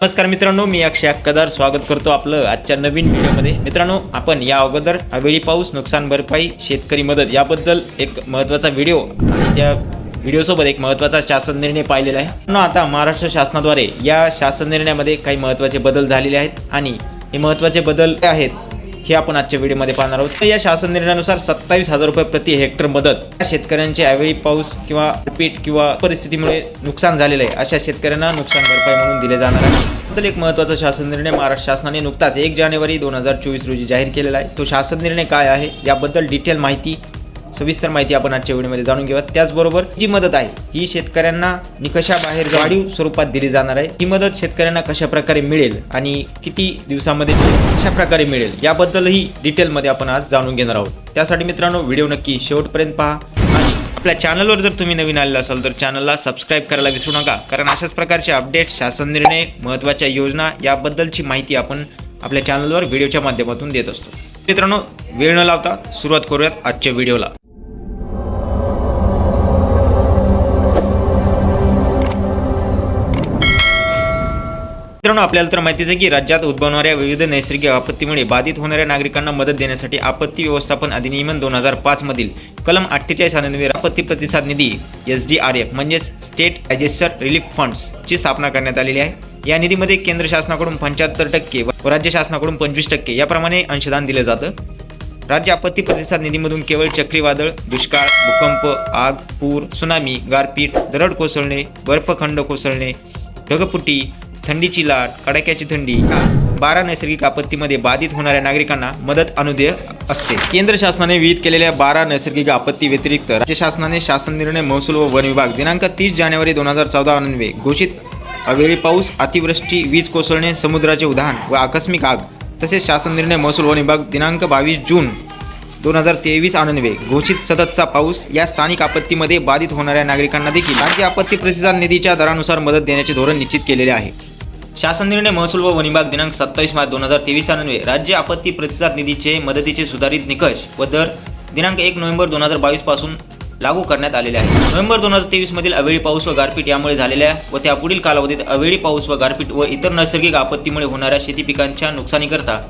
नमस्कार मित्रांनो मी अक्षय कदार स्वागत करतो आपलं आजच्या नवीन व्हिडिओमध्ये. मित्रांनो आपण या अगोदर अवेळी पाऊस नुकसान भरपाई शेतकरी मदत याबद्दल एक महत्त्वाचा व्हिडिओ आणि त्या व्हिडिओसोबत एक महत्त्वाचा शासन निर्णय पाहिलेला आहे. आता महाराष्ट्र शासनाद्वारे या शासन निर्णयामध्ये काही महत्त्वाचे बदल झालेले आहेत आणि हे महत्त्वाचे बदल आहेत हे आपण आजच्या व्हिडिओमध्ये पाहणार आहोत. तर या शासन निर्णयानुसार सत्तावीस हजार रुपये प्रति हेक्टर मदत या शेतकऱ्यांचे यावेळी पाऊस किंवा पीठ किंवा परिस्थितीमुळे नुकसान झालेलं आहे अशा शेतकऱ्यांना नुकसान भरपाई म्हणून दिले जाणार आहे. बद्दल एक महत्त्वाचा शासन निर्णय महाराष्ट्र शासनाने नुकताच एक जानेवारी दोन हजार चोवीस रोजी जाहीर केलेला आहे. तो शासन निर्णय काय आहे? याबद्दल डिटेल माहिती सविस्तर माहिती आपण आजच्या व्हिडिओमध्ये जाणून घेऊया त्याचबरोबर जी मदत आहे ही शेतकऱ्यांना निकषाबाहेर वाढीव स्वरूपात दिली जाणार आहे. ही मदत शेतकऱ्यांना कशा प्रकारे मिळेल आणि किती दिवसामध्ये कशा प्रकारे मिळेल याबद्दलही डिटेलमध्ये आपण आज जाणून घेणार आहोत. त्यासाठी मित्रांनो व्हिडिओ नक्की शेवटपर्यंत पहा आणि आपल्या चॅनलवर जर तुम्ही नवीन आलेला असाल तर चॅनलला सबस्क्राईब करायला विसरू नका कारण अशाच प्रकारचे अपडेट शासन निर्णय महत्त्वाच्या योजना याबद्दलची माहिती आपण आपल्या चॅनलवर व्हिडिओच्या माध्यमातून देत असतो. मित्रांनो वेळ न लावता सुरुवात करूयात आजच्या व्हिडिओला. मित्रांनो आपल्याला तर माहितीच आहे की राज्यात उद्भवणाऱ्या विविध नैसर्गिक आपत्तीमुळे बाधित होणाऱ्या नागरिकांना मदत देण्यासाठी आपत्ती व्यवस्थापन अधिनियमन दोन हजार पाच मधील कलम अठ्ठेचाळीस अन्वये आपत्ती प्रतिसाद निधी एस डी आर एफ म्हणजेच स्टेट डिझास्टर रिलीफ फंड्स ची स्थापना करण्यात आलेली आहे. या निधीमध्ये केंद्र शासनाकडून पंच्याहत्तर टक्के व राज्य शासनाकडून पंचवीस टक्के याप्रमाणे अंशदान दिलं जातं. राज्य आपत्ती प्रतिसाद निधीमधून केवळ चक्रीवादळ दुष्काळ भूकंप आग पूर सुनामी गारपीट दरड कोसळणे बर्फखंड कोसळणे ढगफुटी थंडीची लाट कडाक्याची थंडी बारा नैसर्गिक आपत्तीमध्ये बाधित होणाऱ्या नागरिकांना मदत अनुदेय असते. केंद्र शासनाने विहित केलेल्या बारा नैसर्गिक आपत्ती व्यतिरिक्त राज्य शासनाने शासन निर्णय महसूल व वन विभाग दिनांक तीस जानेवारी दोन हजार चौदा अन्वये घोषित अवेळी पाऊस अतिवृष्टी वीज कोसळणे समुद्राचे उधाण व आकस्मिक आग तसेच शासन निर्णय महसूल वन विभाग दिनांक बावीस जून दोन हजार तेवीस आनन्वे घोषित सततचा पाऊस या स्थानिक आपत्तीमध्ये बाधित होणाऱ्या नागरिकांना देखील राज्य आपत्ती प्रतिसाद निधीच्या दरानुसार मदत देण्याचे धोरण निश्चित केलेले आहे. शासन निर्णय महसूल व वनिभाग दिनांक सत्तावीस मार्च दोन हजार तेवीस अन्वये राज्य आपत्ती प्रतिसाद निधीचे मदतीचे सुधारित निकष व दर दिनांक एक नोव्हेंबर दोन हजार बावीसपासून लागू करण्यात आलेले आहे नोव्हेंबर दोन हजार तेवीस मधील अवेळी पाऊस व गारपीट यामुळे झालेल्या व त्यापुढील कालावधीत अवेळी पाऊस व गारपीट व इतर नैसर्गिक आपत्तीमुळे होणाऱ्या शेती पिकांच्या नुकसानीकरता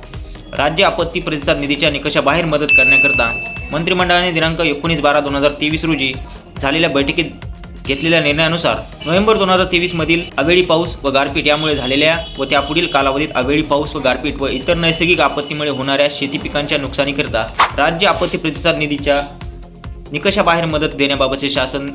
राज्य आपत्ती प्रतिसाद निधीच्या निकषाबाहेर मदत करण्याकरता मंत्रिमंडळाने दिनांक एकोणीस बारा दोन हजार तेवीस रोजी झालेल्या बैठकीत घेतलेल्या निर्णयानुसार नोव्हेंबर दोन हजार तेवीस मधील अवेळी पाऊस व गारपीट यामुळे झालेल्या व त्यापुढील कालावधीत अवेळी पाऊस व गारपीट व इतर नैसर्गिक आपत्तीमुळे होणाऱ्या शेती पिकांच्या नुकसानीकरिता राज्य आपत्ती प्रतिसाद निधीच्या निकषाबाहेर मदत देण्याबाबतचे शासन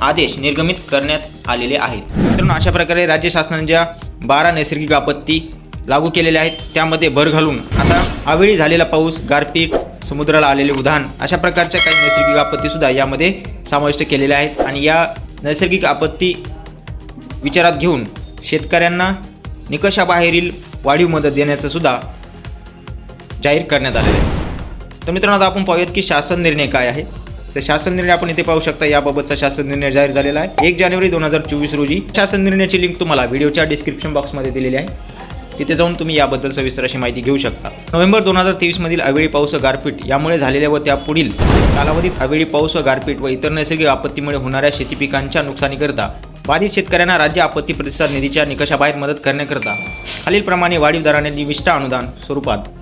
आदेश निर्गमित करण्यात आलेले आहेत. मित्रांनो अशा प्रकारे राज्य शासनाच्या बारा नैसर्गिक आपत्ती लागू केलेल्या आहेत त्यामध्ये भर घालून आता अवेळी झालेला पाऊस गारपीट समुद्राला आलेले उधाण अशा प्रकारच्या काही नैसर्गिक आपत्तीसुद्धा यामध्ये समाविष्ट केलेल्या आहेत. आणि या नैसर्गिक आपत्ती विचारात घेऊन शेतकऱ्यांना निकषाबाहेरील वाढीव मदत देण्याचं सुद्धा जाहीर करण्यात आलेलं आहे. तर मित्रांनो आता आपण पाहूयात की शासन निर्णय काय आहे. तर शासन निर्णय आपण इथे पाहू शकता याबाबतचा शासन निर्णय जाहीर झालेला आहे. एक जानेवारी दोन हजार चोवीस रोजी शासन निर्णयाची लिंक तुम्हाला व्हिडिओच्या डिस्क्रिप्शन बॉक्समध्ये दिलेली आहे. तिथे जाऊन तुम्ही याबद्दल सविस्तर अशी माहिती घेऊ शकता. नोव्हेंबर दोन हजार तेवीस मधील अवेळी पाऊस व गारपीट यामुळे झालेल्या व त्यापुढील कालावधीत अवेळी पाऊस व गारपीट व इतर नैसर्गिक आपत्तीमुळे होणाऱ्या शेती पिकांच्या नुकसानीकरता बाधित शेतकऱ्यांना राज्य आपत्ती प्रतिसाद निधीच्या निकषाबाहेर मदत करण्याकरता खालीलप्रमाणे वाढीव दराने निविष्ट अनुदान स्वरूपात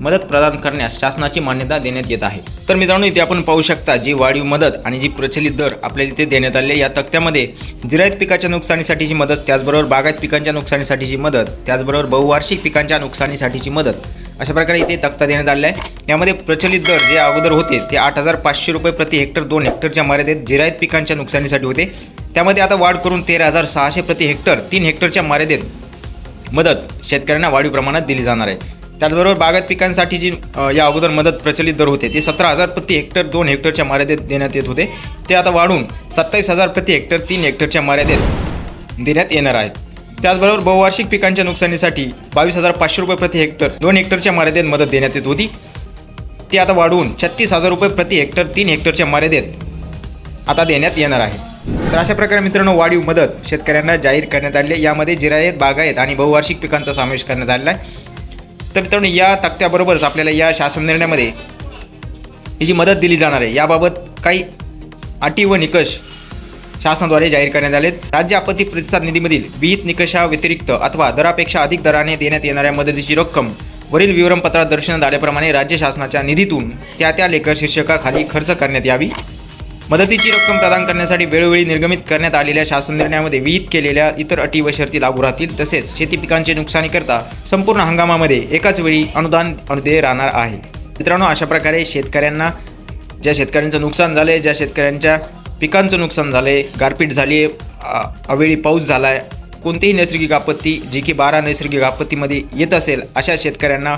मदत प्रदान करण्यास शासनाची मान्यता देण्यात येत आहे. तर मित्रांनो इथे आपण पाहू शकता जी वाढीव मदत आणि जी प्रचलित दर आपल्याला इथे देण्यात आले आहे. या तक्त्यामध्ये जिरायत पिकाच्या नुकसानीसाठीची मदत त्याचबरोबर बागायत पिकांच्या नुकसानीसाठीची मदत त्याचबरोबर बहुवार्षिक पिकांच्या नुकसानीसाठीची मदत अशा प्रकारे इथे तक्ता देण्यात आलेला आहे. यामध्ये प्रचलित दर जे अगोदर होते ते आठ हजार पाचशे रुपये प्रति हेक्टर दोन हेक्टरच्या मर्यादेत जिरायत पिकांच्या नुकसानीसाठी होते. त्यामध्ये आता वाढ करून तेरा हजार सहाशे प्रति हेक्टर तीन हेक्टरच्या मर्यादेत मदत शेतकऱ्यांना वाढीव प्रमाणात दिली जाणार आहे. त्याचबरोबर बागायत पिकांसाठी जी या अगोदर मदत प्रचलित दर होते ते सतरा हजार प्रति हेक्टर दोन हेक्टरच्या मर्यादेत देण्यात येत होते. ते आता वाढून सत्तावीस हजार प्रति हेक्टर तीन हेक्टरच्या मर्यादेत देण्यात येणार आहेत त्याचबरोबर बहुवार्षिक पिकांच्या नुकसानीसाठी बावीस हजार पाचशे रुपये प्रति हेक्टर दोन हेक्टरच्या मर्यादेत मदत देण्यात येत होती. ती आता वाढवून छत्तीस हजार रुपये प्रति हेक्टर तीन हेक्टरच्या मर्यादेत आता देण्यात येणार आहे. तर अशा प्रकारे मित्रांनो वाढीव मदत शेतकऱ्यांना जाहीर करण्यात आली आहे. यामध्ये जिरायत बागायत आणि बहुवार्षिक पिकांचा समावेश करण्यात आलेला आहे. तर मित्रांनो या तक्त्याबरोबरच आपल्याला या शासन निर्णयामध्ये ही जी मदत दिली जाणार आहे याबाबत काही अटी व निकष शासनाद्वारे जाहीर करण्यात आलेत. राज्य आपत्ती प्रतिसाद निधीमधील विहित निकषाव्यतिरिक्त अथवा दरापेक्षा अधिक दराने देण्यात येणाऱ्या मदतीची रक्कम वरील विवरणपत्रात दर्शन आल्याप्रमाणे राज्य शासनाच्या निधीतून त्या त्या लेखर शीर्षकाखाली खर्च करण्यात यावी. मदतीची रक्कम प्रदान करण्यासाठी वेळोवेळी निर्गमित करण्यात आलेल्या शासन निर्णयामध्ये विहित केलेल्या इतर अटी व शर्ती लागू राहतील तसेच शेती पिकांचे नुकसानीकरता संपूर्ण हंगामामध्ये एकाच वेळी अनुदान अनुदेय राहणार आहे. मित्रांनो अशा प्रकारे शेतकऱ्यांना ज्या शेतकऱ्यांचं नुकसान झालं आहे ज्या शेतकऱ्यांच्या पिकांचं नुकसान झालं आहे गारपीट झाली आहे अवेळी पाऊस झाला आहे कोणतीही नैसर्गिक आपत्ती जी की बारा नैसर्गिक आपत्तीमध्ये येत असेल अशा शेतकऱ्यांना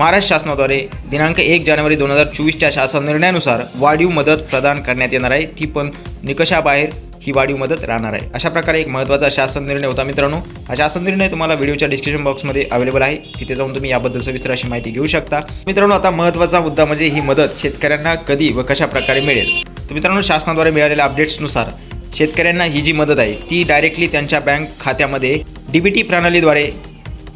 महाराष्ट्र शासनाद्वारे दिनांक एक जानेवारी दोन हजार चोवीसच्या शासन निर्णयानुसार वाढीव मदत प्रदान करण्यात येणार आहे. ती पण निकषाबाहेर ही वाढीव मदत राहणार आहे. अशा प्रकारे एक महत्त्वाचा शासन निर्णय होता मित्रांनो. हा शासन निर्णय तुम्हाला व्हिडिओच्या डिस्क्रिप्शन बॉक्समध्ये अवेलेबल आहे. तिथे जाऊन तुम्ही याबद्दल सविस्तर अशी माहिती घेऊ शकता. मित्रांनो आता महत्त्वाचा मुद्दा म्हणजे ही मदत शेतकऱ्यांना कधी व कशा प्रकारे मिळेल? तर मित्रांनो शासनाद्वारे मिळालेल्या अपडेट्सनुसार शेतकऱ्यांना ही जी मदत आहे ती डायरेक्टली त्यांच्या बँक खात्यामध्ये डी बी टी प्रणालीद्वारे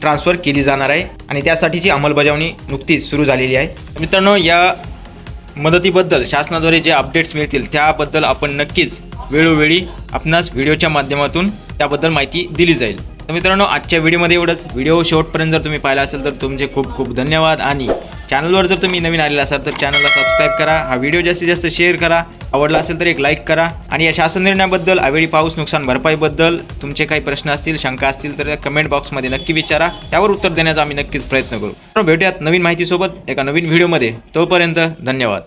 ट्रान्सफर केली जाणार आहे आणि त्यासाठीची अंमलबजावणी नुकतीच सुरू झालेली आहे. मित्रांनो या मदतीबद्दल शासनाद्वारे जे अपडेट्स मिळतील त्याबद्दल आपण नक्कीच वेळोवेळी आपणास व्हिडिओच्या माध्यमातून त्याबद्दल माहिती दिली जाईल. तर मित्रांनो आजच्या व्हिडिओमध्ये एवढंच. व्हिडिओ शेवटपर्यंत जर तुम्ही पाहिला असेल तर तुमचे खूप खूप धन्यवाद आणि चॅनलवर जर तुम्ही नवीन आलेला असाल तर चॅनलला सबस्क्राईब करा. हा व्हिडिओ जास्तीत जास्त शेअर करा. आवडला असेल तर एक लाईक करा. आणि या शासन निर्णयाबद्दल अवेळी पाऊस नुकसान भरपाईबद्दल तुमचे काही प्रश्न असतील शंका असतील तर त्या कमेंट बॉक्समध्ये नक्की विचारा. त्यावर उत्तर देण्याचा आम्ही नक्कीच प्रयत्न करू. भेटूयात नवीन माहितीसोबत एका नवीन व्हिडिओमध्ये तोपर्यंत धन्यवाद.